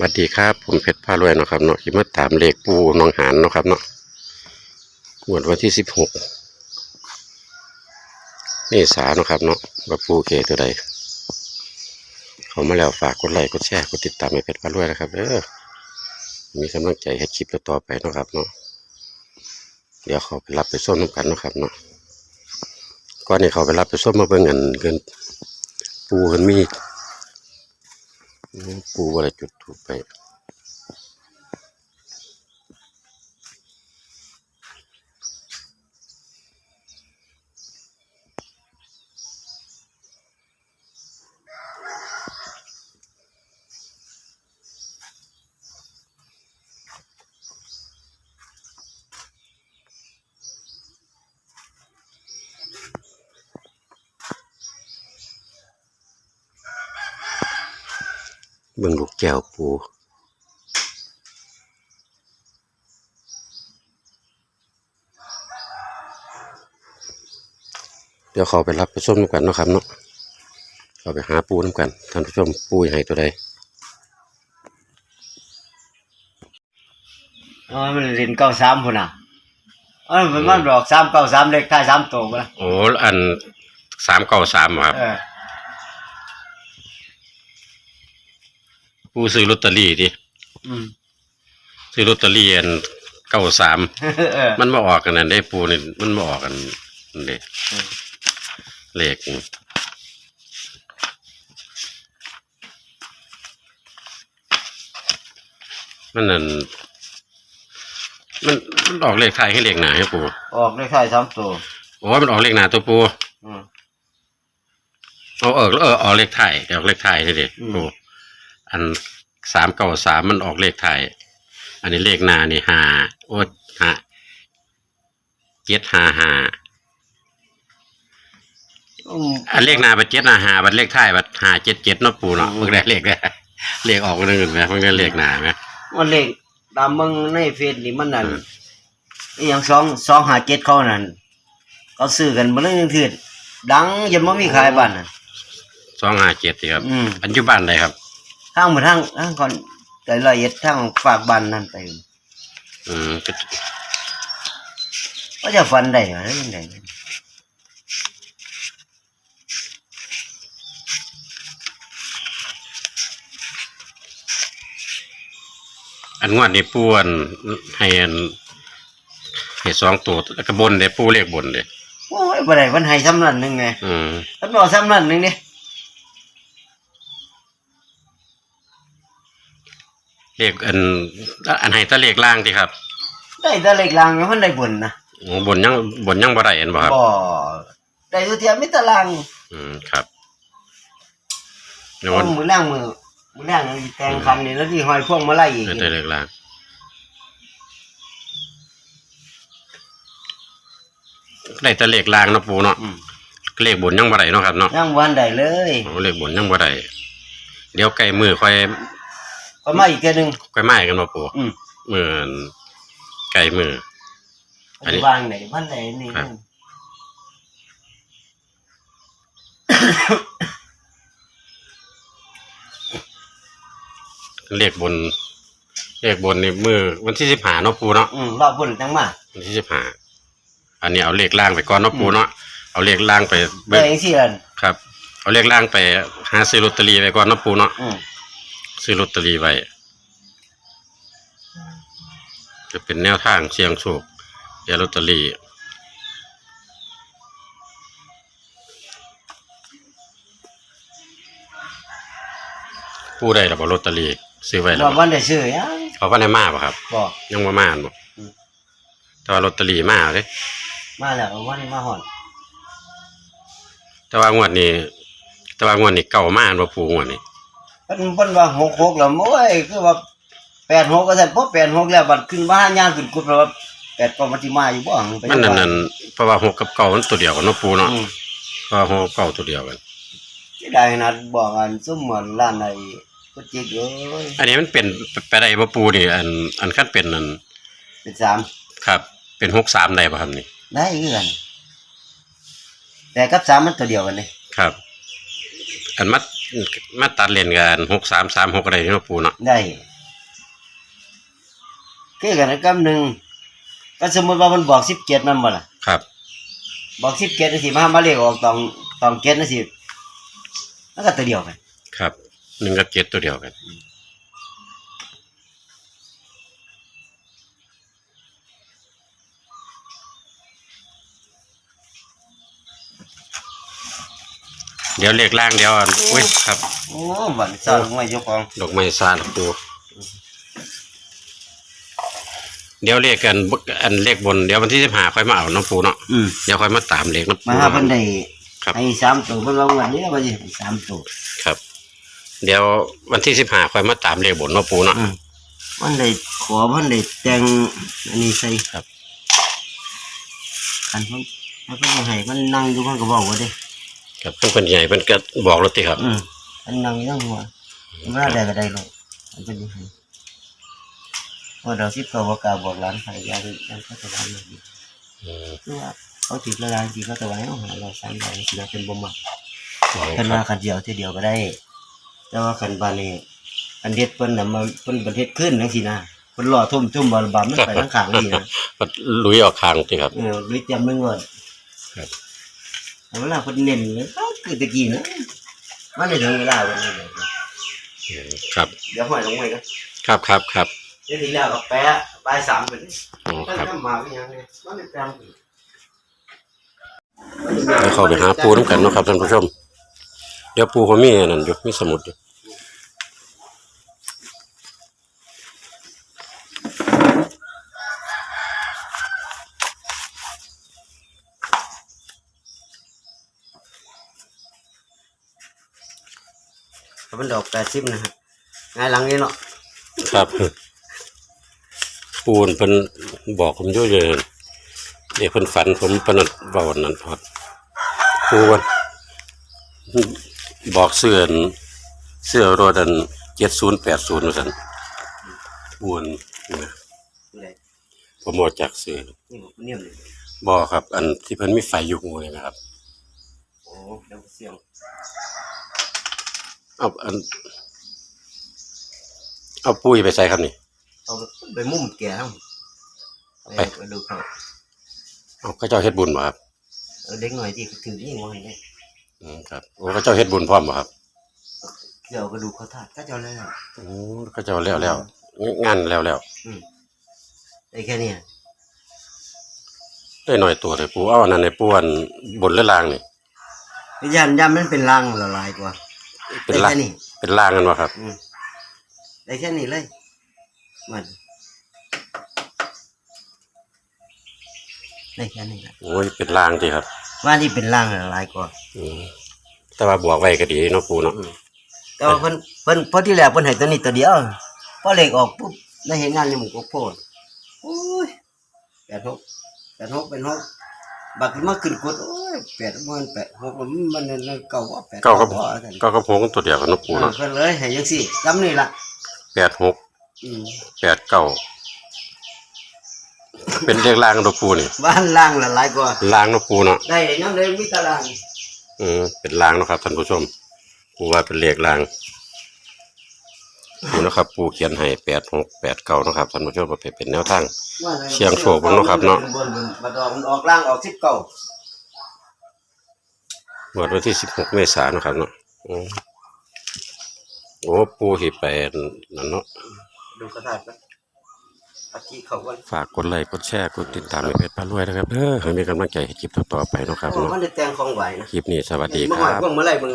สวัสดีครับผมเพชรพารวยเนาะครับเนาะที่มาตามเลขปูนองหานเนาะครับเนาะงวดวันที่สิบหกนี่สาเนาะครับเนาะว่าปูเกตัวใดเขามาแล้วฝากกดไลค์กดแชร์กดติดตามให้เพชรพารวยนะครับเออมีกำลังใจให้คลิปต่อไปเนาะครับเนาะเดี๋ยวเขาไปรับไปส้มน้ำกันเนาะครับเนาะก่อนนี้เขาไปรับไปส้มมาเบิ่งเงินเงินปูเงินมี ปูอะไรจุดถูกไป เบิ่งลูกแก้วปูเดี๋ยวเขาไปรับไปส้มน้ำกันเนาะครับเนาะเขาไปหาปูน้ำกันท่านผู้ชมปูใหญ่ตัวใดอ๋อมันเรียนเก้าสามพุ่นอะเออมันมันบอกสามเก้าสามเลขท้ายสามตัวบ่ล่ะโอ้อันสามเก้าสามครับ เออ ปูซื้อลอตเตอรี่ดิอืมซื้อลอตเตอรี่อันเก้าสามเออ มันมาออกกันนั่นได้ปูนี่มันมาออกกันนั่นเด้อืม เลขนี่มันนั่นมันมันออกเลขไทายให้เลขหนาให้ปูออกเลขท้ายสามตัวโอ้ยมันออกเลขหนาตัวปู อืม เอาเออเออออกเลขไทายเดี๋ยวออกเลขไทายให้ดิอืม ปู อันสามเก้าสามมันออกเลขไทายอันนี้เลขหนานี่ห้าโอ้ห้าเจ็ดห้าห้าอืมอันเลขหนาบัดเจ็ดหนาห้าบัดเลขไทายบัดห้าเจ็ดเจ็ดเนาะปูเนาะอืมเพิ่งได้เลขได้เลขออกมาหนึ่งไหมเพิ่งได้เลขหนาไหมมันเลขตามมึงในเฟซนี่มันนั่นอืมอหย่างสองสองหาเจ็ดเขานั่นเขาซื้อกันบ่เรื่องถืดดังจนบ่มีขายบ้านน่ะสองห้าเจ็ดครับอืมอันอยุบันใดครับ ทางหมู่ทางทางก่อนแต่ละเอียดทางฝากบ้านนั่นไปอืมก็ก็จะฟันได้เหรอยังไงอันงวดนี้ปูอันให้อันให้สองตัวแล้วก็บนเด้ปูเลขบนเด้โอ้ยบ่ได้มันให้ซ้ำนั่นหนึงไงอืมมันบอกซ้ำนั่นหนึงนี่ เลขอัน อันให้แตะเลขล่างที่ครับได้แต่เล็กลางมันได้บุญนะโอ้บนยังบนยังบ่ได้เห็นบ่ครับ บ่ได้ตัวเทียมมิตรลางอืมครับเดี๋ยวเอาวันมือแรงมือมือแรงแต่งคันนี่แล้วที่หอยพวงมาไล่อีกได้แต่เลขล่าง ได้แต่เลขล่างเนาะปูเนาะอืมเลขบนยังบ่ได้เนาะครับเนาะ ยังวันได้เลย โอ้เลขบนยังบ่ได้เดี๋ยวใกล้มือค่อย ก็มาอีกเทื่อหนึงค่อยมากันบ่ปูอืมมือไก่มือ อันนี้ วางไหนวันไหนนี่ครับเลขบนเลขบนนี่มือวันที่สิบหาเนาะปูเนาะอืมรอบพุ่นจังมาวันที่สิบหาอันนี้เอาเลขล่างไปก่อนเนาะปูเนาะเอาเลขล่างไปได้เบิ่งจังซี่ล่ะครับ เอาเลขล่างไปหาซื้อลอตเตอรี่ไปก่อนเนาะปูเนาะ อืม ซื้อลอตเตอรี่ไว้จะเป็นแนวทางเสี่ยงโชคเดี๋ยวลอตเตอรี่ผู้ใดหรอบ่ลอตเตอรี่ซื้อไว้แล้รอวบวันได้ซื้อยังเขาก็ได้มาป่ะครับ บ่ ยังบ่มาอันบ่อืม แต่ว่าลอตเตอรี่มาเลยมาแล้ววันนี้มาฮอดแต่ว่างวดนี้ แต่ว่างวดนี้เก่ามากบ่ปูงวดนี้ เพิ่นเพิ่นว่า66แล้วโอ้ยคือว่า86ก็ซั่นพอ86แล้วบัดขึ้นมาย่างขึ้นกุดแล้วว่า8ก็มันสิมาอยู่บ่ไปมันนั่นนั่นเพราะว่าหกกับเก่ามันตัวเดียวกันเนาะปูเนาะอืมเพราะว่าหกกับเก่าตัวเดียวกันไม่ได้นะบอกอันซุ่มเหมือนร้านไอ้กุจิกเอ้ยอันนี้มันเป็นไปได้บ่ปูนี่อันอันคันเป็นนั่นเป็นสามครับ เป็นหกสามได้ป่ะครับนี่ได้คือกันแต่กับสามมันตัวเดียวกันเลยครับ กันมามาตัดเลนกันหกสามสามหกอะไรที่นาปูเนาะได้คือกันกำหนึ่งก็สมมติว่ามันบอกสิบเก็ดมันบ่ล่ะ ครับ บอกสิบเจ็ดสิมามาเรียกออกตองตองเจ็ดนะสิมันก็ตัวเดียวกัน ครับหนึ่งกับเก็ดตัวเดียวกัน เดี๋ยวเลขล่างเดี๋ยวอันอุ้ยครับโอ้บัดนี้ซ่าลงไม่เจ้าของดอกไม้ซาลปูเดี๋ยวเลขกันบอันเลขบนเดี๋ยววันที่สิบห้าค่อยมาเอาน้องปูเนาะอืมเดี๋ยวค่อยมาตามเลขน้องปูมาหาเพิ่นได้ครับให้สามตัวเพิ่นว่าวันนี้ว่าสิให้สามตัวครับ เดี๋ยววันที่สิบห้าค่อยมาตามเลขบนน้องปูเนาะอืมมันได้ขอเพิ่นได้แต่งอันนี้ใส่ครับคันเพิ่นถ้าเพิ่นบ่ให้มันนั่งอยู่เพิ่นก็บอกว่าเด้ ครับเพิ่นเป็นใหญ่เพิ่นก็บอกแล้วติครับ อืมมันนั่งอยู่ทั้งหัวมันได้ก็ได้เลยมันเป็นยังไงว่าเราสิบเขาบอกกล่าวบอกหลานใครยังยังเขาจะวางอยู่อืมคือว่าเขาติดละลายสิเขาจะวางเอาหาเราสามใบสิเราเป็นบ่มัก อ๋อคันครัว่าบคันเดียวทีเดียวก็ได้ แต่ว่าคันบานนี้อันเด็ดเพิ่นน่ะมันเพิ่นประเทศขึ้นจังซี่นะเพิ่นรอทุ่มทุ่มบอลบามันไปทางข้างนี่นะก็ลุยออกคางติครับ เออลุยเตรียมนึงก่อนครับ เอาเวลาเพิ่นเน้นเลยเอ้าคือตะกี้นะมันได้ถึงเวลาเพิ่นนี่เลยอืมครับ เดี๋ยวห้อยลงไว้กันครับครับครับเดี๋ยวทีแล้วก็แปะปลายสามเพิ่นอ๋อมันครับทำมาเป็นยังไงมันเป็นแปลงเดี๋ยวเข้าไปหาปูน้ำกันเนาะครับท่านผู้ชม เดี๋ยวปูเขามีอันนั่นอยู่มีสมุดอยู่ มันดอกแปดสิบนะฮะงายหลังนี้เนาะครับปูนเพิ่นบอกผมอยู่เลยเดี๋ยวเพิ่นฝันผมเพิ่นนะเว้าอันนั้นพอดปูวันบอกเสื้ออันเสื้อรถอัน7080ว่าซั่นปูนนะเลยผมบอกจากเสื้อนี่บอกเนี่ยเลยบอกครับ อันที่เพิ่นมีไฟอยู่หัวเลยนะครับโอ้เดี๋ยวเสียง เอาอันเอาปุ้ยไปใส่ครับนี่ เอาไปมุมแก่ทั้งไป ไปดูเขาเอาเขาเจ้าเฮ็ดบุญบ่ครับเอาเด็กหน่อยที่ถือนี่มาให้ได้อืมครับโอ้เขาเจ้าเฮ็ดบุญพร้อมบ่ครับเดี๋ยวกระดูกเขาทาดถ้าเจ้าแล้ว โอ้เขาเจ้าแล้วแล้วงานแล้วแล้วอืมได้แค่เนี้ยได้หน่อยตัวเลยปูเอาอันนั้นในปูอันบนและล่างนี่ยันยันมันเป็นรังละลายกว่า เป็นได้ล่างแค่นี้เป็นล่างกันบ่ครับ อืมได้แค่นี้เลยมันได้แค่นี้แหละโอ้ยเป็นล่างติครับว่าที่เป็นรังละลายกว่าอืมแต่ว่าบวกไว้ก็ดีเนาะปูเนาะแต่ว่าเพิ่นเพิ่นพอที่แรกเพิ่นให้ตัวนี้ตัวเดียวพอเลขออกปุ๊บได้เห็นงานนี่มันก็โพดโอ้ยแปดหกแปดหกเป็นหก บักมาขึ้นกดโอ้ยแปดมันแปดหกมันมันนั่นเก่าว่าแปดเก้ากับว่าซั่นเก้ากับหกตัวเดียวกันเนาะปูอ่าเนาะเพิ่นเลยให้จังซี่จำนี่ล่ะแปดหกอืมแปดเก้าเป็นเลขล่างเนาะปูนี่บ้านล่างละหลายกว่าล่างเนาะปูเนาะได้ยังเลยมีตารางอืมเป็นล่างเนาะครับท่านผู้ชมปูว่าเป็นเลขล่าง ปูนะครับ ปูเขียนให้แปดหกแปดเก้านาะครับท่านผู้ชมมาเป็นแนวทางว่าอะไรเชียงโชคบ้างเนาะครับเนาะบนบนบัดออกมันออกล่างออกสิบเก้างวดวันที่สิบหกเมษายนนะครับเนาะอืมโอ้ปูหิไปนั่นเนาะ ดูกระดาษกันอาทิเขาวันฝากกดไลค์กดแชร์กดติดตามในเพจพารวยนะครับเด้อให้มีกำลังใจให้คลิปต่อๆไปเนาะครับโอ้เนาะ มันได้แต่งของไหวนะ คลิปนี้สวัสดีเมื่อควานรับเมื่อไหร่เมื่อ